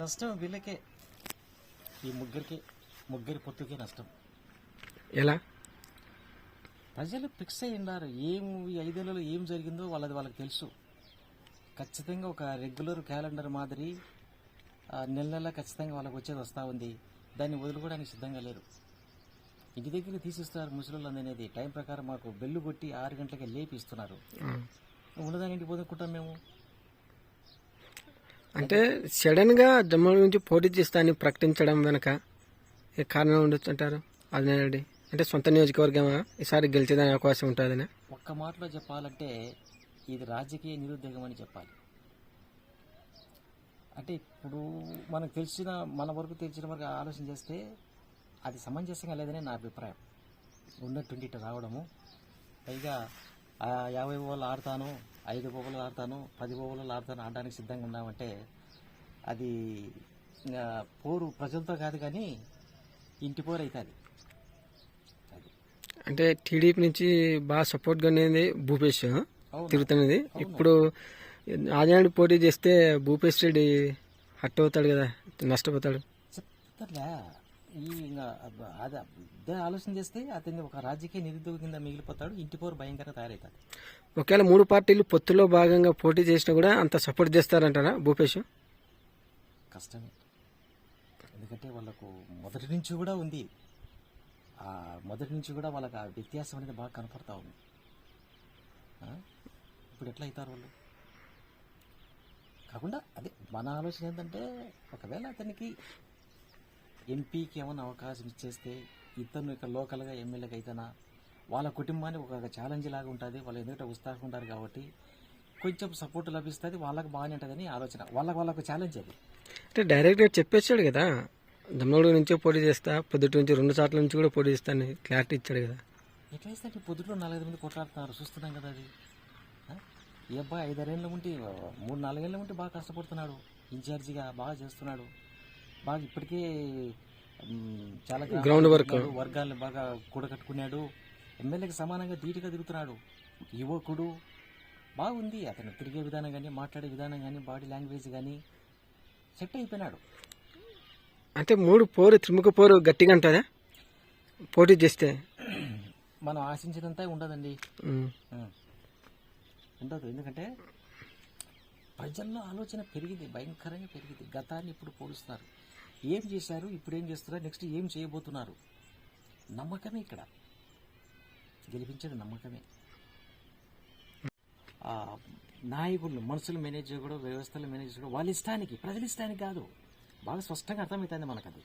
నష్టం వీళ్ళకే. ఈ ముగ్గురికి ముగ్గురి పొత్తుకే నష్టం. ఎలా? ప్రజలు ఫిక్స్ అయి ఉన్నారు. ఏం ఈ ఐదేళ్ళలో ఏం జరిగిందో వాళ్ళది వాళ్ళకి తెలుసు. ఖచ్చితంగా ఒక రెగ్యులర్ క్యాలెండర్ మాదిరి ఆ, నెల నెల ఖచ్చితంగా వాళ్ళకి వచ్చేది వస్తూ ఉంది. దాన్ని వదులుకోవడానికి సిద్ధంగా లేరు. ఇంటి దగ్గర తీసిస్తారు ముసలి అనేది. టైం ప్రకారం మాకు బెల్లు కొట్టి ఆరు గంటలకి లేపి ఇస్తున్నారు ఆ. ఉన్నదాని ఇంటికి పోదుకుంటాం మేము. అంటే సడన్గా జమ్మూ నుంచి పోటీ చేస్తానని ప్రకటించడం వెనక ఏ కారణం ఉండొచ్చు అంటారు అదినారెడ్డి అంటే సొంత నియోజకవర్గమా? ఈసారి గెలిచేదానికి అవకాశం ఉంటుందని. ఒక్క మాటలో చెప్పాలంటే ఇది రాజకీయ నిరుద్యోగం అని చెప్పాలి. అంటే ఇప్పుడు మనకు తెలిసిన మన వరకు తెలిసిన వరకు ఆలోచన చేస్తే అది సమంజసంగా లేదని నా అభిప్రాయం. ఉన్నట్టుండి ఇటు రావడము. పైగా యాభై ఓవర్లు ఆడతాను ఐదు ఓవర్లు ఆడతాను పది ఓవర్లు ఆడతాను ఆడడానికి సిద్ధంగా ఉన్నామంటే అది పోరు ప్రజలతో కాదు కానీ ఇంటి పోరు అవుతుంది అంటే టీడీపీ నుంచి బాగా సపోర్ట్గా ఉండేది భూపేష్ తిరుగుతున్నది. ఇప్పుడు ఆదినాడు పోటీ చేస్తే భూపేష్ రెడ్డి హట్ అవుతాడు కదా నష్టపోతాడు. చెప్తారులే. ఈ ఇంకా అది ఆలోచన చేస్తే అతన్ని ఒక రాజకీయ నిరుద్యోగ కింద మిగిలిపోతాడు ఇంటి పోరు భయంకరంగా తయారవుతాడు. ఒకవేళ మూడు పార్టీలు పొత్తులో భాగంగా పోటీ చేసినా కూడా అంత సపోర్ట్ చేస్తారంటారా భూపేష్? కష్టమే. ఎందుకంటే వాళ్ళకు మొదటి నుంచి కూడా ఉంది. ఆ మొదటి నుంచి కూడా వాళ్ళకి ఆ వ్యత్యాసం అనేది బాగా కనపడతా ఉంది? ఇప్పుడు ఎట్లా అవుతారు వాళ్ళు? కాకుండా అదే మన ఆలోచన ఏంటంటే ఒకవేళ అతనికి ఎంపీకి ఏమైనా అవకాశం ఇచ్చేస్తే ఇతను ఇక లోకల్గా ఎమ్మెల్యేకి అయితేనా? వాళ్ళ కుటుంబాన్ని ఒక ఛాలెంజ్ లాగా ఉంటుంది. వాళ్ళు ఎందుకంటే ఉత్సాహం ఉంటారు కాబట్టి కొంచెం సపోర్ట్ లభిస్తుంది. వాళ్ళకి బాగానే ఉంటుందని ఆలోచన. వాళ్ళకి వాళ్ళకు ఛాలెంజ్ అది. అంటే డైరెక్ట్గా చెప్పేశాడు కదా. దమ్మగూడ నుంచే పోటీ చేస్తా పొద్దుటి నుంచి రెండు సార్ల నుంచి కూడా పోటీ చేస్తాను క్లారిటీ ఇచ్చాడు కదా. ఎట్లా ఇస్తే పొద్దుట్లో నాలుగైదు మంది కొట్లాడుతున్నారు. చూస్తున్నాం కదా అది? ఈ అబ్బాయి ఐదారేళ్ళ ఉంటే మూడు నాలుగేళ్ళ ఉంటే బాగా కష్టపడుతున్నాడు. ఇన్ఛార్జిగా బాగా చేస్తున్నాడు. బాగా ఇప్పటికే చాలా work. తిరిగినాడు, వర్గాలను బాగా కూడగట్టుకున్నాడు. ఎమ్మెల్యేకి సమానంగా ధీటుగా తిరుగుతున్నాడు. యువకుడు బాగుంది. అతను తిరిగే విధానం కానీ మాట్లాడే విధానం కానీ బాడీ లాంగ్వేజ్ కానీ సెట్ అయిపోయినాడు. అంటే మూడు పోరు త్రిముఖ పోరు గట్టిగా ఉంటుందా పోటీ చేస్తే? మనం ఆశించినంత ఉండదండి. ఉండదు. ఎందుకంటే ప్రజల్లో ఆలోచన పెరిగింది భయంకరంగా పెరిగింది. గతాన్ని ఇప్పుడు పోలుస్తున్నారు. ఏం చేశారు? ఇప్పుడు ఏం చేస్తున్నారు? నెక్స్ట్ ఏం చేయబోతున్నారు? నమ్మకమే ఇక్కడ. గెలిపించేది నమ్మకమే. నాయకులు మనుషులు మేనేజ్ కూడా వ్యవస్థలు మేనేజ్ కూడా వాళ్ళ ఇష్టానికి ప్రజల ఇష్టానికి కాదు. బాగా స్పష్టంగా అర్థమవుతుంది మనకు అది